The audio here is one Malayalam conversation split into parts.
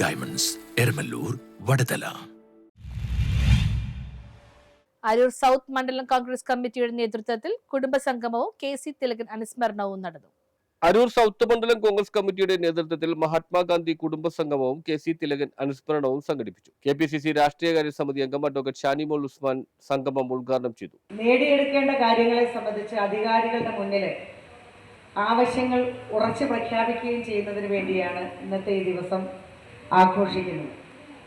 ഡയമണ്ട്സ് എരമല്ലൂർ വടതല അരൂർ സൗത്ത് മണ്ഡലം കോൺഗ്രസ് കമ്മിറ്റിയുടെ നേതൃത്വത്തിൽ കുടുംബസംഗമവും കെ സി തിലകൻ അനുസ്മരണവും നടന്നു. അരൂർ സൗത്ത് മണ്ഡലം കോൺഗ്രസ് കമ്മിറ്റിയുടെ നേതൃത്വത്തിൽ മഹാത്മാഗാന്ധി കുടുംബ സംഗമവും കെ സി തിലകൻ അനുസ്മരണവും സംഘടിപ്പിച്ചു. കെ പി സി സി രാഷ്ട്രീയകാര്യ സമിതി അംഗം അഡ്വക്കേറ്റ് ഷാനിമോൾ ഉസ്മാൻ സംഗമം ഉദ്ഘാടനം ചെയ്തു. നേടിയെടുക്കേണ്ട കാര്യങ്ങളെ സംബന്ധിച്ച് അധികാരികളുടെ മുന്നിൽ ആവശ്യങ്ങൾ ഉറച്ചു പ്രഖ്യാപിക്കുകയും ചെയ്യുന്നതിന് വേണ്ടിയാണ് ഇന്നത്തെ ഈ ദിവസം ആഘോഷിക്കുന്നത്.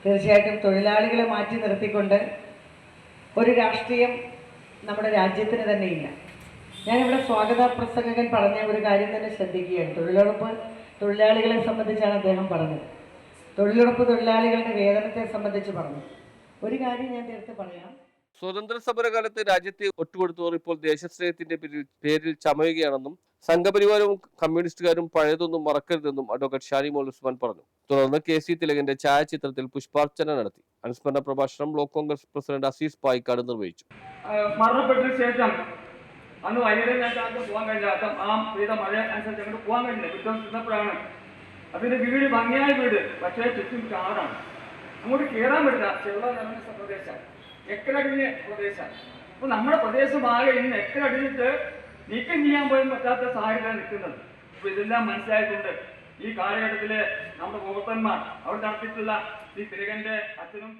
തീർച്ചയായിട്ടും തൊഴിലാളികളെ മാറ്റി നിർത്തിക്കൊണ്ട് ഒരു രാഷ്ട്രീയം നമ്മുടെ രാജ്യത്തിന് തന്നെയില്ല. ഞാനിവിടെ സ്വാഗത പ്രസംഗകൻ പറഞ്ഞ ഒരു കാര്യം തന്നെ ശ്രദ്ധിക്കുകയാണ്. തൊഴിലുറപ്പ് തൊഴിലാളികളെ സംബന്ധിച്ചാണ് അദ്ദേഹം പറഞ്ഞത്. തൊഴിലുറപ്പ് തൊഴിലാളികളുടെ വേതനത്തെ സംബന്ധിച്ച് പറഞ്ഞു. ഒരു കാര്യം ഞാൻ നേരത്തെ പറയാം. സ്വതന്ത്ര സമരകാലത്ത് രാജ്യത്തെ ഒറ്റുകൊടുത്തവർ ഇപ്പോൾ ദേശസ്നേഹത്തിന്റെ പേരിൽ ചമയുകയാണെന്നും സംഘപരിവാരവും കമ്മ്യൂണിസ്റ്റുകാരും പഴയതൊന്നും മറക്കരുതെന്നും അഡ്വക്കേറ്റ് ഷാനിമോൾ ഉസ്മാൻ പറഞ്ഞു. തുടർന്ന് കെ സി തിലകന്റെ ഛായാചിത്രത്തിൽ പുഷ്പാർച്ചന നടത്തി. അനുസ്മരണ പ്രഭാഷണം ബ്ലോക്ക് കോൺഗ്രസ് പ്രസിഡന്റ് അസീസ് പായിക്കാട് നിർവഹിച്ചു. ആഹ് മരണപ്പെട്ടതിന് ശേഷം അന്ന് വൈകുന്നേരം ഞാൻ ആർക്കും പോകാൻ അപ്പം ആ പെയ്ത മഴ അനുസരിച്ച് അങ്ങോട്ട് പോകാൻ കഴിഞ്ഞില്ല. പിറ്റേന്ന് ചെന്നപ്പോഴാണ് അതിന്റെ വീട് ഭംഗിയായ വീട് പക്ഷേ ചുറ്റും കാടാണ് അങ്ങോട്ട് കയറാൻ പറ്റില്ല. ചെള്ള നിറഞ്ഞ പ്രദേശം. എക്കലടിഞ്ഞ പ്രദേശം. അപ്പൊ നമ്മുടെ പ്രദേശമാകെ ഇന്ന് എക്കലടിഞ്ഞിട്ട് നീക്കം ചെയ്യാൻ പോലും പറ്റാത്ത സാഹചര്യം നിൽക്കുന്നത്. അപ്പൊ ഇതെല്ലാം മനസ്സിലായിട്ടുണ്ട് ഈ കാലഘട്ടത്തിൽ നമ്മുടെ പ്രവർത്തകന്മാർ അവർ നടത്തിയിട്ടുള്ള ഈ തിലകന്റെ അച്ഛനും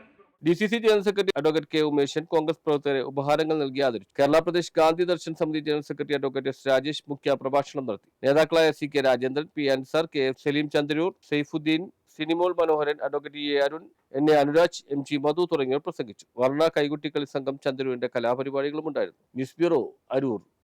D C C general secretary advocate K Umeshan Congress പ്രവർത്തകരെ ഉപഹാരങ്ങൾ നൽകി ആദരിച്ചു. Kerala Pradesh Gandhi Darshan Samiti general secretary advocate S Rajesh മുഖ്യ പ്രഭാഷണം നടത്തി. നേതാക്കളായ C K Rajendran P Ansar K Saleem Chandrur Saifuddin Sinimol Manoharan advocate A Arun N A Anuraj M G Madhu തുടങ്ങിയവർ പ്രസംഗിച്ചു. വർണ കൈകുട്ടിക്കളി സംഘം ചന്ദ്രുവിന്റെ കലാപരിപാടികളും ഉണ്ടായിരുന്നു. News bureau Aroor.